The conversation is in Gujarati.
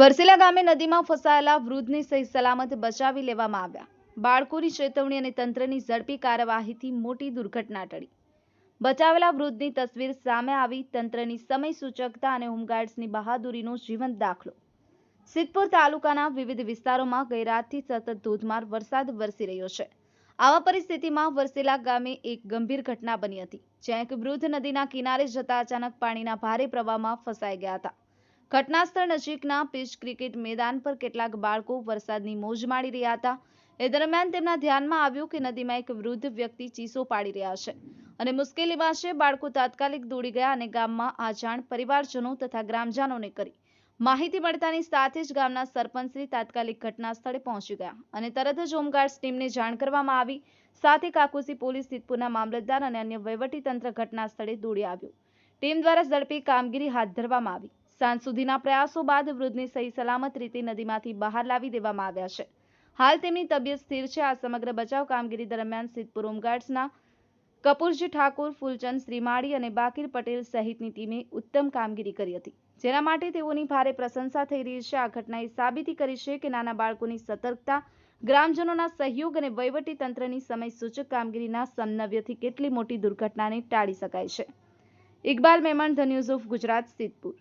વરસેલા ગામે નદીમાં ફસાયેલા વૃદ્ધને સહી સલામત બચાવી લેવામાં આવ્યા. બાળકોની ચેતવણી અને તંત્રની ઝડપી કાર્યવાહીથી મોટી દુર્ઘટના ટળી. બચાવેલા વૃદ્ધની તસવીર સામે આવી તંત્રની સમય સૂચકતા અને હોમગાર્ડ્સની બહાદુરીનો જીવંત દાખલો. સિદ્ધપુર તાલુકાના વિવિધ વિસ્તારોમાં ગઈરાતથી સતત ધોધમાર વરસાદ વરસી રહ્યો છે. આવા પરિસ્થિતિમાં વરસેલા ગામે એક ગંભીર ઘટના બની હતી, જ્યાં એક વૃદ્ધ નદીના કિનારે જતા અચાનક પાણીના ભારે પ્રવાહમાં ફસાઈ ગયા હતા. ઘટના સ્થળ નજીકના પીચ ક્રિકેટ મેદાન પર કેટલાક બાળકો વરસાદની મોજ માણી રહ્યા હતા. એ દરમિયાન તેમના ધ્યાનમાં આવ્યું કે નદીમાં એક વૃદ્ધ વ્યક્તિ ચીસો પાડી રહ્યા છે અને મુશ્કેલીમાં છે, બાળકો તાત્કાલિક દોડી ગયા અને ગામમાં આ જાણ પરિવારજનો તથા ગ્રામજનોને કરી. માહિતી મળતાની સાથે જ ગામના સરપંચશ્રી તાત્કાલિક ઘટના સ્થળે પહોંચી ગયા અને તરત જ હોમગાર્ડ્સ ટીમને જાણ કરવામાં આવી. સાથે કાકુસી પોલીસ, સિદ્ધપુરના મામલતદાર અને અન્ય વહીવટી તંત્ર ઘટના સ્થળે દોડી આવ્યું. ટીમ દ્વારા ઝડપી કામગીરી હાથ ધરવામાં આવી. સાંજ સુધીના પ્રયાસો બાદ વૃદ્ધને સહી સલામત રીતે નદીમાંથી બહાર લાવી દેવામાં આવ્યા છે. હાલ તેમની તબિયત સ્થિર છે. આ સમગ્ર બચાવ કામગીરી દરમિયાન સિદ્ધપુર હોમગાર્ડ્સના કપૂરજી ઠાકોર, ફૂલચંદ શ્રીમાળી અને બાકીર પટેલ સહિતની ટીમે ઉત્તમ કામગીરી કરી હતી. જેના માટે તેઓની ભારે પ્રશંસા થઈ રહી છે. આ ઘટનાએ સાબિતી કરી છે કે નાના બાળકોની સતર્કતા, ગ્રામજનોના સહયોગ અને વહીવટી તંત્રની સમય સૂચક કામગીરીના સમન્વયથી કેટલી મોટી દુર્ઘટનાને ટાળી શકાય છે. Iqbal Memon, the news of Gujarat, Siddhpur.